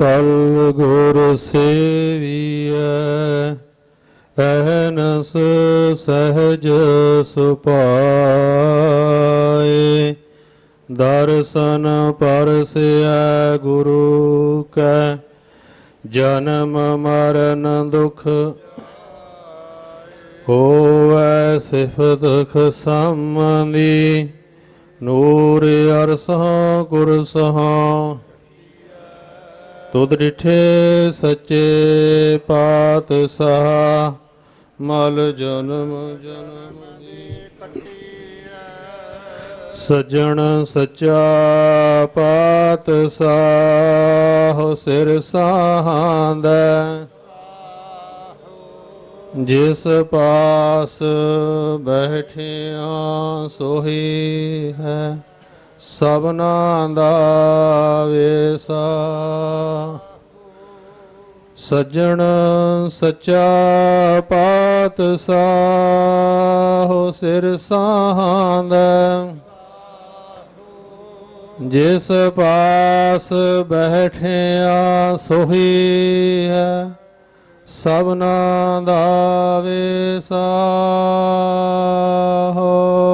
ਕਲ ਗੁਰ ਸੇਵੀਐ ਅਹਨਸ ਸਹਜ ਸੁਪਾਏ। ਦਰਸ਼ਨ ਪਰਸਿਐ ਗੁਰੂ ਕੈ, ਜਨਮ ਮਰਨ ਦੁਖ ਹੋਵੈ ਸਿਫਤ ਖਸਮਦੀ ਨੂਰ ਅਰਸਹ ਕੁਰਸਹ ਤੁਧ ਡਿਠੇ ਸੱਚੇ ਪਾਤਸ਼ਾਹ, ਮਲ ਜਨਮ ਜਨਮ ਦੀ ਸਜਣ ਸੱਚਾ ਪਾਤਸ਼ਾਹ, ਸਿਰ ਸਾਹਾਂਦਾ। ਜਿਸ ਪਾਸ ਬੈਠਿਆ ਸੋਹੀ ਹੈ। ਸਭਨਾ ਦਾ ਵੇਸਾ। ਸੱਜਣ ਸੱਚਾ ਪਾਤਸ਼ਾਹ ਸਿਰ ਸਾਹਾਂਦਾ ਜਿਸ ਪਾਸ ਬੈਠਿਆ ਸੋਹੀ ਹੈ, ਸਭਨਾ ਦਾ ਵੇਸਾ ਹੋ।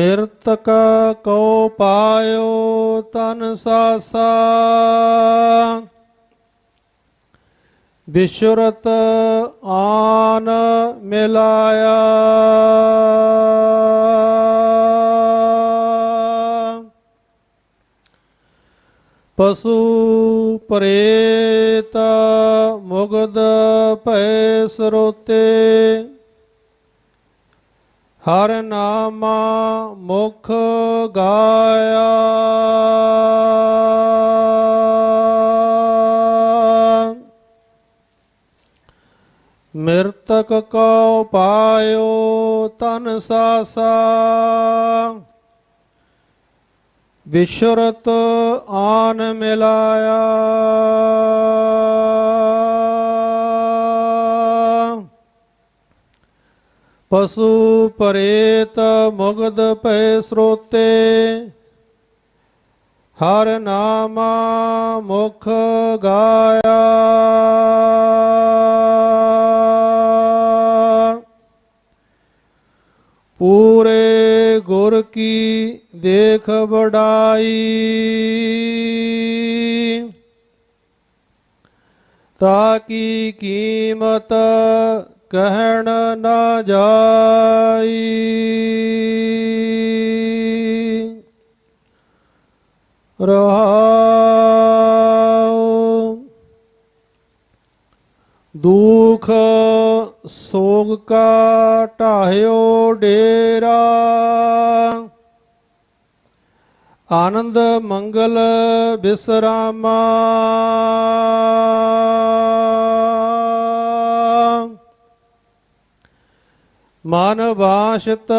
ਮਿਰਤਕ ਕੋ ਪਾਇਓ ਤਨ ਸਾਸਾ। ਬਿਸ਼ਰਤ ਆਨ ਮਿਲਾਇਆ। ਪਸ਼ੂ ਪ੍ਰੇਤ ਮੁਗਦ ਭੈ ਸਰੋਤੇ। ਹਰ ਨਾਮਾ ਮੁਖ ਗਾਇਆ। ਮਿਰਤਕ ਕੋ ਪਾਇਓ ਤਨ ਸਾਸਾ। ਵਿਸ਼ਰਤ ਆਨ ਮਿਲਾਇਆ। ਪਸ਼ੂ ਪਰੇਤ ਮੁਗਦ ਭੈ ਸਰੋਤੇ। ਹਰ ਨਾਮ ਮੁਖ ਗਾਇਆ। ਪੂਰੇ ਗੁਰ ਕੀ ਦੇਖ ਬੜਾਈ ਤਾ ਕੀ ਕੀਮਤ ਕਹਿਣ ਨਾ ਜਾਈ। ਰਹਾਉ ਦੁਖ ਸੋਗ ਕਾ ਢਾਹਿਓ ਡੇਰਾ। ਆਨੰਦ ਮੰਗਲ ਬਿਸਰਾਮਾ। ਮਨ ਵਾਸ਼ਤ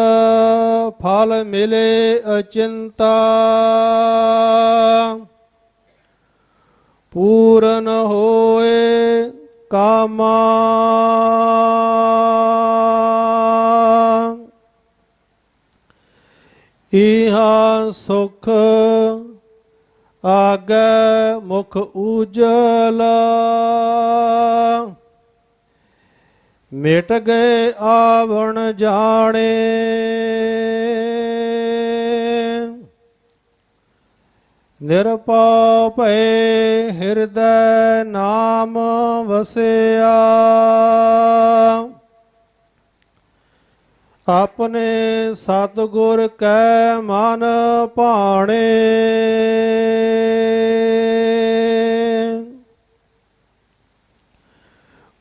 ਫਲ ਮਿਲੇ ਅਚਿੰਤਾ। ਪੂਰਨ ਹੋਏ ਕਾਮਾ। ਇਹਾ ਸੁਖ ਆਗੈ ਮੁਖ ਉਜਲਾ। ਮਿਟ ਗਏ ਆਵਣ ਜਾਣੇ। ਨਿਰਪਉ ਭਏ ਹਿਰਦੈ ਨਾਮ ਵਸਿਆ। ਆਪਣੇ ਸਤਿਗੁਰ ਕੈ ਮਨ ਭਾਣੇ।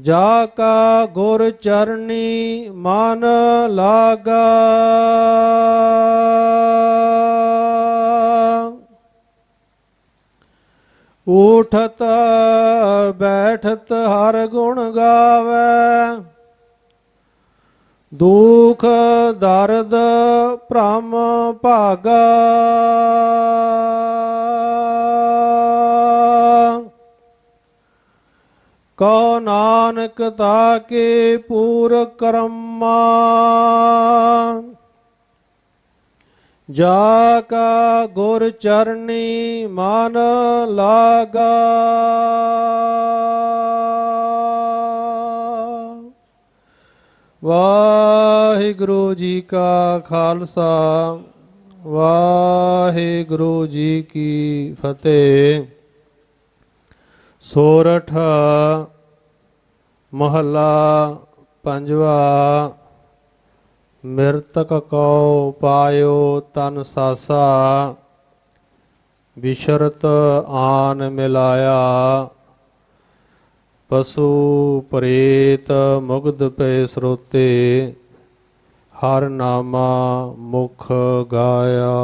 ਜਾ ਕਾ ਗੁਰ ਚਰਣੀ ਮਨ ਲਾਗਾ। ਉਠਤ ਬੈਠਤ ਹਰ ਗੁਣ ਗਾਵੇ। ਦੁਖ ਦਰਦ ਭ੍ਰਮ ਭਾਗਾ। ਕੋ ਨਾਨਕ ਤਾਕੇ ਪੂਰ ਕਰਮਾ। ਜਾ ਕਾ ਗੁਰ ਚਰਣੀ ਮਨ ਲਾਗਾ। ਵਾਹਿਗੁਰੂ ਜੀ ਕਾ ਖਾਲਸਾ, ਵਾਹਿਗੁਰੂ ਜੀ ਕੀ ਫਤਿਹ। ਸੋਰਠ, ਮਹੱਲਾ, ਪੰਜਵਾ, ਮਿਰਤਕ ਕਉ ਪਾਇਓ ਤਨ ਸਾਸਾ ਵਿਸ਼ਰਤ ਆਨ ਮਿਲਾਇਆ। ਪਸ਼ੂ ਪ੍ਰੇਤ ਮੁਗਧ ਪੈ ਸਰੋਤੇ, ਹਰ ਨਾਮਾ ਮੁਖ ਗਾਇਆ।